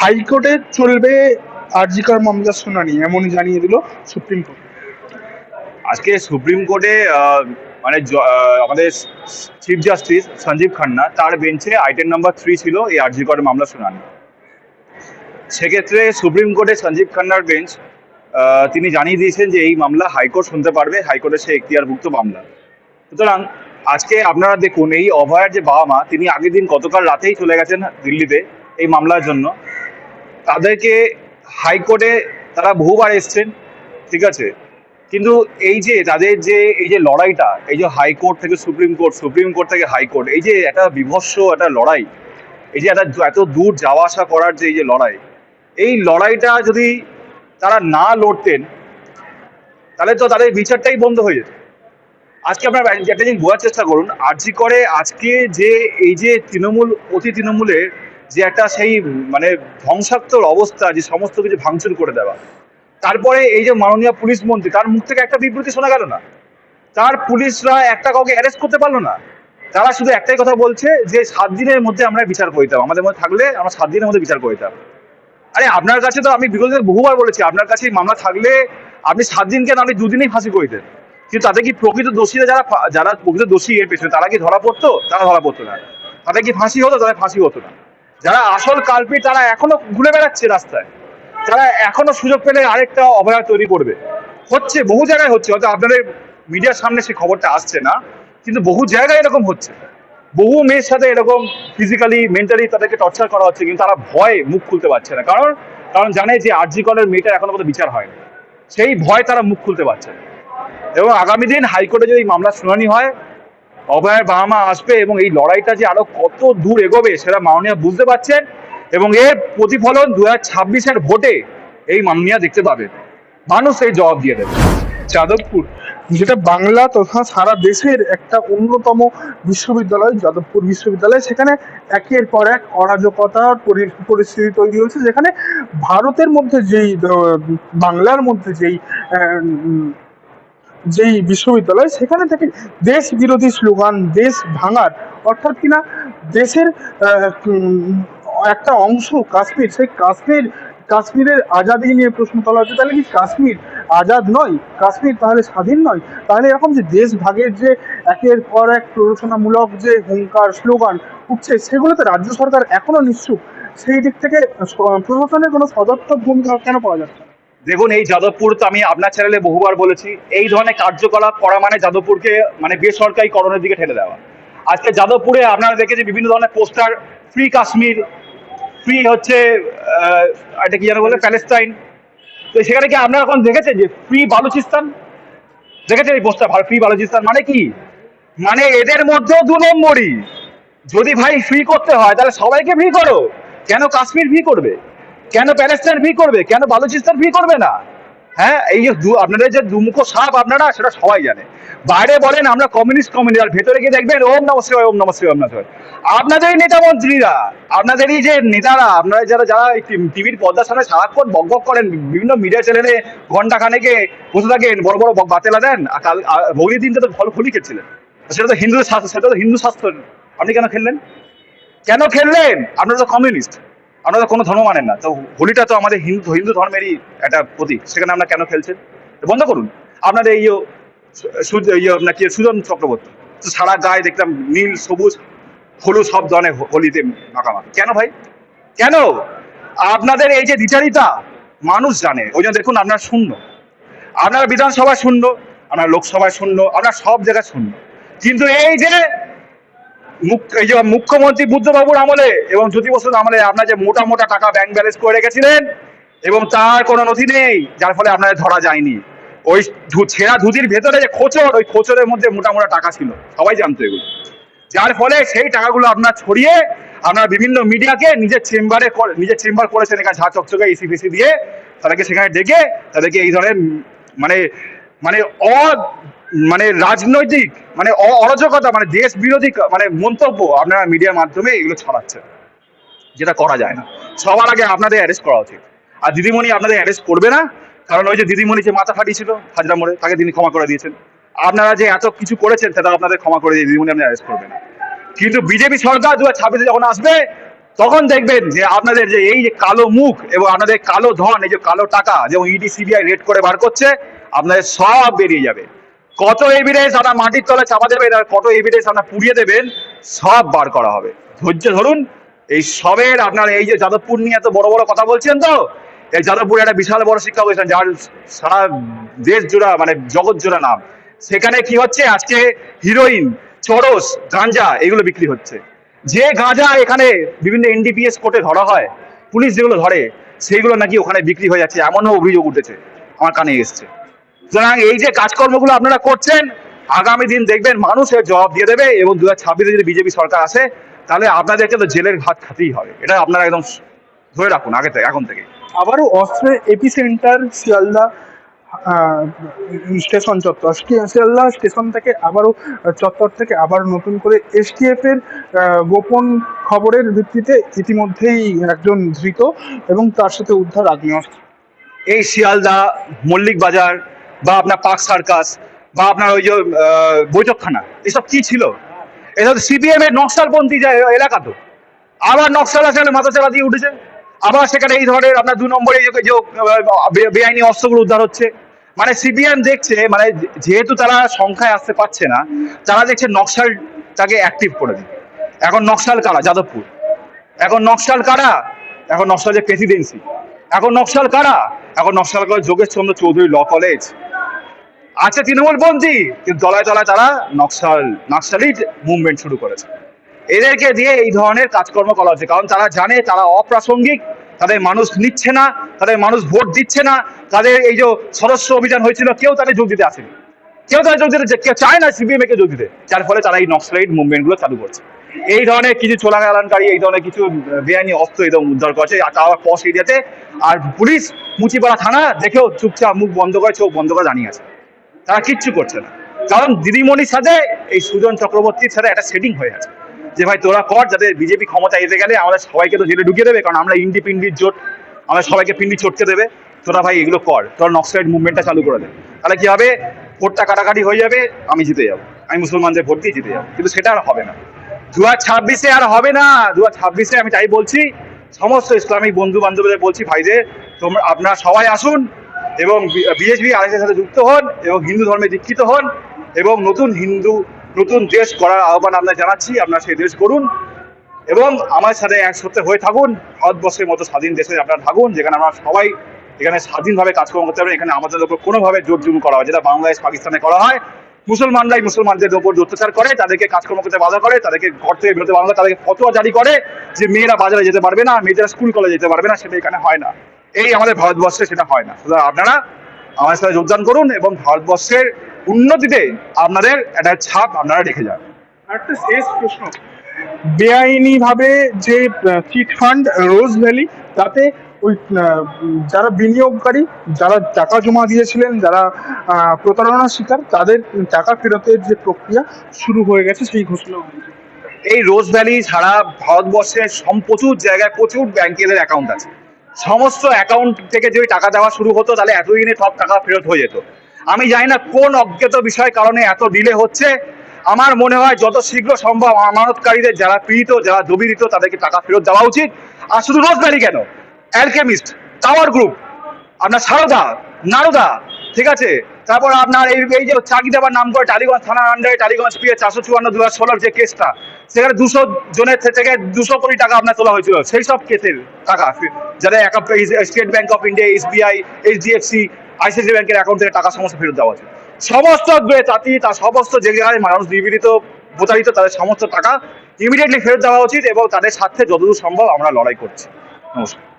হাইকোর্টে চলবে আরজিকার মামলার শুনানি, এমনই জানিয়ে দিল সুপ্রিম কোর্ট। আজকে সুপ্রিম কোর্টে মানে আমাদের চিফ জাস্টিস সঞ্জীব খান্না তার বেঞ্চে আইটেম নাম্বার থ্রি ছিল এই আরজি কোর্টের মামলা শুনানি। সেক্ষেত্রে সুপ্রিম কোর্টে সঞ্জীব খান্নার বেঞ্চ তিনি জানিয়ে দিয়েছেন যে এই মামলা হাইকোর্ট শুনতে পারবে হাইকোর্টের সে এখতিয়ারভুক্ত মামলা। সুতরাং আজকে আপনারা দেখুন, এই অভয়ের যে বাবা মা, তিনি আগের দিন গতকাল রাতেই চলে গেছেন দিল্লিতে এই মামলার জন্য। তাদেরকে হাইকোর্টে তারা বহুবার এসছেন, ঠিক আছে? কিন্তু এই যে তাদের যে, এই যে লড়াইটা, এই যে হাইকোর্ট থেকে সুপ্রিম কোর্ট সুপ্রিম কোর্ট থেকে হাইকোর্ট এই যে একটা বিভৎস একটা লড়াই, এই যে একটা এত দূর যাওয়া আসা করার যে, এই যে লড়াই, এই লড়াইটা যদি তারা না লড়তেন, তাহলে তো তাদের বিচারটাই বন্ধ হয়ে যেত। আজকে আপনার একটা জিনিস বোঝার চেষ্টা করুন, আরজি করে আজকে যে, এই যে তৃণমূল, অতি তৃণমূলের যে একটা সেই মানে ধ্বংসাত্মক অবস্থা, যে সমস্ত কিছু ভাঙচুর করে দেওয়া। তারপরে এই যে মাননীয় পুলিশ মন্ত্রী, তার মুখ থেকে একটা বিবৃতি শোনা গেল না? তার পুলিশরা একটা কাউকে অ্যারেস্ট করতে পারল না? তারা শুধু একটাই কথা বলছে যে, সাত দিনের মধ্যে আমরা বিচার করিতাম আমাদের মধ্যে থাকলে আমরা সাত দিনের মধ্যে বিচার করিতাম আরে, আপনার কাছে তো আমি বিগত বহুবার বলেছি, আপনার কাছে মামলা থাকলে আপনি সাত দিন কেন আপনি দুদিনেই ফাঁসি করিতেন কিন্তু তাদের কি প্রকৃত দোষীরা যারা যারা প্রকৃত দোষী এর পেছনে, তারা কি ধরা পড়তো? তারা ধরা পড়তো না। তাদের কি ফাঁসি হতো? তাদের ফাঁসি হতো না। যারা আসল কালপিট তারা এখনও ঘুরে বেড়াচ্ছে রাস্তায়। তারা এখনও সুযোগ পেলে আরেকটা অভয়া তৈরি করবে। হচ্ছে, বহু জায়গায় হচ্ছে, হয়তো আপনাদের মিডিয়ার সামনে সেই খবরটা আসছে না, কিন্তু বহু জায়গায় এরকম হচ্ছে। বহু মেয়ের সাথে এরকম ফিজিক্যালি মেন্টালি তাদেরকে টর্চার করা হচ্ছে, কিন্তু তারা ভয়ে মুখ খুলতে পারছে না। কারণ কারণ জানে যে আরজি কলের মেয়েটার এখনও পর্যন্ত বিচার হয়নি। সেই ভয় তারা মুখ খুলতে পারছে না। এবং আগামী দিন হাইকোর্টে যদি এই মামলার শুনানি হয় অভয়ের বাবা মা আসবে এবং এই লড়াইটা যে আরও কত দূর এগোবে সেটা মাননীয় বুঝতে পারছেন এবং এর প্রতিফলন দু হাজার ভোটে এই মাননীয় দেখতে পাবে মানুষ এই জবাব দিয়ে দেবে। যাদবপুর। যেটা বাংলা তথা সারা দেশের একটা অন্যতম বিশ্ববিদ্যালয়, যাদবপুর বিশ্ববিদ্যালয়। সেখানে একের পর এক অরাজকতার পরি- পরিস্থিতি তৈরি হয়েছে। যেখানে ভারতের মধ্যে যেই, বাংলার মধ্যে যেই যেই বিশ্ববিদ্যালয়, সেখানে থেকে দেশ বিরোধী স্লোগান, দেশ ভাঙার, অর্থাৎ কিনা দেশের একটা অংশ কাশ্মীর, সেই কাশ্মীর, কাশ্মীরের আজাদি নিয়ে প্রশ্ন তোলা হচ্ছে, তাহলে কি কাশ্মীর আজাদ নয়? কাশ্মীর তাহলে স্বাধীন নয়? তাহলে এরকম যে দেশ ভাগের যে একের পর এক প্ররোচনামূলক যে হুঙ্কার, স্লোগান উঠছে সেগুলোতে রাজ্য সরকার এখনও নিশ্চুপ। সেই দিক থেকে প্রশাসনের কোনো সদর্থক ভূমিকা কেন পাওয়া যাচ্ছে? দেখুন, এই যাদবপুর তো আমি আপনার চ্যানেলে বহুবার বলেছি, এই ধরনের কার্যকলাপ করা মানে যাদবপুরকে মানে বেসরকারি করণের দিকে ঠেলে দেওয়া। আজকে যাদবপুরে আপনারা দেখেছি বিভিন্ন ধরনের পোস্টার ফ্রি কাশ্মীর ফ্রি হচ্ছে এটা কি যেন বলে, প্যালেস্টাইন। তো সেখানে কি আপনারা এখন দেখেছেন যে ফ্রি বালুচিস্তান? দেখেছেন এই পোস্টার ফ্রি বালুচিস্তান মানে কি? মানে এদের মধ্যেও দু নম্বরই। যদি ভাই ফ্রি করতে হয়, তাহলে সবাইকে ফ্রি করো। কেন কাশ্মীর ফ্রি করবে? কেন প্যালেস্টাইন ফ্রি করবে কেন বালুচিস্তান ফ্রি করবে না হ্যাঁ এই যে আপনাদের যে দুমুখ সাপ আপনারা সেটা সবাই জানে বাইরে বলেন আমরা কমিউনিস্ট কমিউনিস্ট আর ভেতরে গিয়ে দেখবেন ওম নম শিবায় ওম নম ওম নম শিবায় আপনাদেরই নেতা মন্ত্রীরা আপনাদেরই যে নেতারা আপনারা যারা যারা টিভির পর্দার সামনে সারাক্ষণ বক বক করেন বিভিন্ন মিডিয়া চ্যানেলে ঘণ্টা খানেকে বসে থাকেন বড় বড় বাতেলা দেন আর কাল ভৌরির দিনটা তো ফল ফুলি খেয়েছিলেন সেটা তো হিন্দু সেটা তো হিন্দু শাস্ত্র আপনি কেন খেললেন কেন খেললেন আপনারা তো কমিউনিস্ট আপনারা কোনো ধর্ম মানেন না। তো হোলিটা তো আমাদের হিন্দু হিন্দু ধর্মেরই একটা প্রতীক। সেখানে আপনারা কেন খেলছেন? বন্ধ করুন। আপনাদের এই যে সূর্য ইয়ে আপনার কি, সুজন চক্রবর্তী। তো সারা গায়ে দেখলাম নীল, সবুজ, হলুদ সব ধরনের হোলিতে মাখামা কেন ভাই? কেন? আপনাদের এই যে দ্বিচারিতা মানুষ জানে। ওই জন্য দেখুন আপনার শূন্য। আপনারা বিধানসভায় শূন্য, আপনার লোকসভায় শূন্য, আপনার সব জায়গায় শূন্য। কিন্তু এই যে মুখ্যমন্ত্রী বুদ্ধবাবুর আমলে এবং জ্যোতি বসুর আমলে আপনার যে মোটা মোটা টাকা ব্যাংক ব্যালেন্স করে রেখেছিলেন এবং তার কোনো নথি নেই, যার ফলে আপনাদের ধরা যায়নি। ওই ছেঁড়া ধুতির ভেতরে যে খোচর, ওই খোচরের মধ্যে মোটা মোটা টাকা ছিল। সবাই জানতো এগুলো। যার ফলে সেই টাকাগুলো আপনার ছড়িয়ে আপনার বিভিন্ন মিডিয়াকে নিজের চেম্বারে নিজের চেম্বার করেছেন, এখানে ঝাঁ চকচকে এসি দিয়ে। তাদেরকে সেখানে ডেকে তাদেরকে এই ধরনের মানে মানে অ মানে রাজনৈতিক মানে অরাজকতা মানে দেশ বিরোধী মানে মন্তব্য আপনারা মিডিয়ার মাধ্যমে এগুলো ছড়াচ্ছে যেটা করা যায় না। সবার আগে আপনাদের অ্যারেস্ট করা উচিত। আর দিদিমণি আপনাদের অ্যারেস্ট করবে না, কারণ ওই যে দিদিমণি যে মাথা ফাটিয়েছিল হাজরা মোড়ে, তাকে তিনি ক্ষমা করে দিয়েছেন। আপনারা যে এত কিছু করেছেন, সেটা আপনাদের ক্ষমা করে দিয়ে দিদিমণি আপনি অ্যারেস্ট করবে না। কিন্তু বিজেপি সরকার দু হাজার যখন আসবে, তখন দেখবেন যে আপনাদের যে এই যে কালো মুখ এবং আপনাদের কালো ধন, এই যে কালো টাকা, যেমন ইডি সিবিআই রেড করে বার করছে, আপনাদের সব বেরিয়ে যাবে। কত এভিডেন্স আপনার মাটির তলে চাপা দেবেন আর কত এভিডেন্স আপনার পুড়িয়ে দেবেন, সব বার করা হবে। ধৈর্য ধরুন, এই সবের আপনার এই যে যাদবপুর নিয়ে এত বড় বড় কথা বলছেন তো, এই যাদবপুরে একটা বিশাল বড় শিক্ষা প্রতিষ্ঠান, যার সারা দেশ জোড়া মানে জগৎ জোড়া নাম। সেখানে কি হচ্ছে, আজকে হিরোইন চরস গাঞ্জা এগুলো বিক্রি হচ্ছে। যে গাঁজা এখানে বিভিন্ন এনডিপিএস কোর্টে ধরা হয়, পুলিশ যেগুলো ধরে, সেইগুলো নাকি ওখানে বিক্রি হয়ে যাচ্ছে, এমনও অভিযোগ উঠেছে, আমার কানে এসছে। সুতরাং এই যে কাজকর্মগুলো আপনারা করছেন আগামী দিন দেখবেন মানুষ এর জবাব দিয়ে দেবে এবং দু হাজার ছাব্বিশে যদি বিজেপি সরকার আসে তাহলে আপনাদেরকে তো জেলের ভাত খাতেই হবে। এটা আপনারা একদম ধরে রাখুন আগে থেকে এখন থেকে। আবারও অস্ত্রের এপি সেন্টার শিয়ালদা স্টেশন চত্বর। শিয়ালদা স্টেশন থেকে আবারও চত্বর থেকে আবার নতুন করে এসটিএফ এর গোপন খবরের ভিত্তিতে ইতিমধ্যেই একজন ধৃত এবং তার সাথে উদ্ধার আগ্নেয়াস্ত্র। এই শিয়ালদা মল্লিক বাজার বা আপনার পার্ক সার্কাস বা আপনার ওই যে বৈঠকখানা, এসব কি ছিল? এসব সিপিএম এর নকশালপন্থী যে এলাকা তো। আবার নকশাল আসলে মাথা চালা দিয়ে উঠেছে। আবার সেখানে এই ধরনের আপনার দু নম্বরে যে বেআইনি অস্ত্রগুলো উদ্ধার হচ্ছে। মানে সিপিএম দেখছে মানে যেহেতু তারা সংখ্যায় আসতে পারছে না, তারা দেখছে নকশালটাকে অ্যাক্টিভ করে দিই এখন নকশাল কারা? যাদবপুর। এখন নকশাল কারা? এখন নকশালের প্রেসিডেন্সি এখন নকশাল কারা? এখন নকশাল করে যোগেশ চন্দ্র চৌধুরী ল কলেজ আছে তৃণমূলপন্থী কিন্তু দলায় তলায় তারা নকশাল নকশালি মুভমেন্ট শুরু করেছে। এদেরকে দিয়ে এই ধরনের কাজকর্ম করা হচ্ছে। কারণ তারা জানে, তারা অপ্রাসঙ্গিক, তাদের মানুষ নিচ্ছে না, তাদের মানুষ ভোট দিচ্ছে না, তাদের এই যে সদস্য অভিযান হয়েছিল, কেউ তাদের যোগ দিতে আসেনি। কেউ তাদের যোগ দিতে, কেউ চায় না সিপিএম কে যোগ দিতে। যার ফলে তারা এই নক্সালাইট মুভমেন্টগুলো চালু করছে। এই ধরনের কিছু চোরাগালানকারী এই ধরনের কিছু বেআইনি অস্ত্র একদম উদ্ধার করছে, আর তাও পশ এরিয়াতে আর পুলিশ মুচিপাড়া থানা দেখেও চুপচাপ মুখ বন্ধ করে, চোখ বন্ধ করে দাঁড়িয়ে আছে। তারা কিচ্ছু করছে না। কারণ দিদিমণির সাথে এই সুজন চক্রবর্তীর সাথে একটা সেটিং হয়ে আছে। যে ভাই, তোরা কর, যাতে বিজেপি ক্ষমতা এসে গেলে আমাদের সবাইকে তো জেলে ঢুকিয়ে দেবে, কারণ আমরা ইন্ডি পিন্ডির জোট আমাদের সবাইকে পিন্ডি চটকে দেবে। তোরা ভাই, এগুলো কর, তোরা নক্সাইড মুভমেন্টটা চালু করে দে। তাহলে কি হবে? ভোটটা কাটাকাটি হয়ে যাবে, আমি জিতে যাব। আমি মুসলমানদের ভোট দিয়ে জিতে যাব। কিন্তু সেটা আর হবে না। দু ছাব্বিশে আর হবে না। দু ছাব্বিশে আমি তাই বলছি, সমস্ত ইসলামিক বন্ধু বান্ধবদের বলছি ভাইদের, তোমরা, আপনারা সবাই আসুন এবং বিএসবি আর সাথে যুক্ত হন এবং হিন্দু ধর্মে দীক্ষিত হন এবং নতুন হিন্দু, নতুন দেশ করার আহ্বান আপনার জানাচ্ছি, আপনারা সেই দেশ করুন এবং আমার সাথে এক একসাথে হয়ে থাকুন, ভারতবর্ষের মতো স্বাধীন দেশে আপনারা থাকুন, যেখানে আমরা সবাই এখানে স্বাধীনভাবে কাজকর্ম করতে পারেন এখানে আমাদের উপর কোনোভাবে জোর জুলুম করা হয় যেটা বাংলাদেশ, পাকিস্তানে করা হয়, মুসলমানরাই মুসলমানদের উপর অত্যাচার করে, তাদেরকে কাজকর্ম করতে বাধা করে, তাদেরকে ঘর থেকে বেরোতে বাধা তাদেরকে ফতোয়া জারি করে যে মেয়েরা বাজারে যেতে পারবে না মেয়েরা স্কুল কলেজে যেতে পারবে না, সেটা এখানে হয় না। এই আমাদের ভারতবর্ষে সেটা হয় না। সুতরাং আপনারা আমাদের সাথে যোগদান করুন এবং ভারতবর্ষের উন্নতিতে আপনাদের একটা ছাপ আপনারা রেখে যান। একটা শেষ প্রশ্ন। বেআইনি ভাবে যে চিট ফান্ড রোজ ভ্যালি তাতে ওই যারা বিনিয়োগকারী যারা টাকা জমা দিয়েছিলেন যারা প্রতারণার শিকার তাদের টাকা ফেরতের যে প্রক্রিয়া শুরু হয়ে গেছে সেই ঘোষণা এই রোজ ভ্যালি ছাড়া ভারতবর্ষের সম- প্রচুর জায়গায় প্রচুর ব্যাংকের অ্যাকাউন্ট আছে। সমস্ত অ্যাকাউন্ট থেকে যদি টাকা দেওয়া শুরু হতো, তাহলে এতদিনে সব টাকা ফেরত হয়ে যেত। আমি জানি না কোন অজ্ঞাত বিষয় কারণে এত ডিলে হচ্ছে। আমার মনে হয় যত শীঘ্র সম্ভব আমানতকারীদের যারা পীড়িত, যারা দবিরিত, তাদেরকে টাকা ফেরত দেওয়া উচিত। আর শুধু রোজ ভ্যালি কেন? অ্যালকেমিস্ট টাওয়ার গ্রুপ আপনার সারদা, নারদা, ঠিক আছে? তারপর আপনার এই এই যে চাকরি দেওয়ার নাম করে টালিগঞ্জ থানার আন্ডারে টালিগঞ্জ পিএ চারশো চুয়ান্ন দু হাজার ষোলোর যে কেসটা সেখানে দুশো জনের থেকে দুশো কোটি টাকা আপনার তোলা হয়েছিল। সেই সব কেসের টাকা যারা State Bank of India SBI HDFC ICICI ব্যাংকের অ্যাকাউন্ট থেকে টাকা সমস্ত ফেরত দেওয়া হয়েছে। সমস্ত জাতি তার সমস্ত যে জায়গায় মানুষ নিপীড়িত, প্রতারিত, তাদের সমস্ত টাকা ইমিডিয়েটলি ফেরত দেওয়া উচিত এবং তাদের স্বার্থে যতদূর সম্ভব আমরা লড়াই করছি। নমস্কার।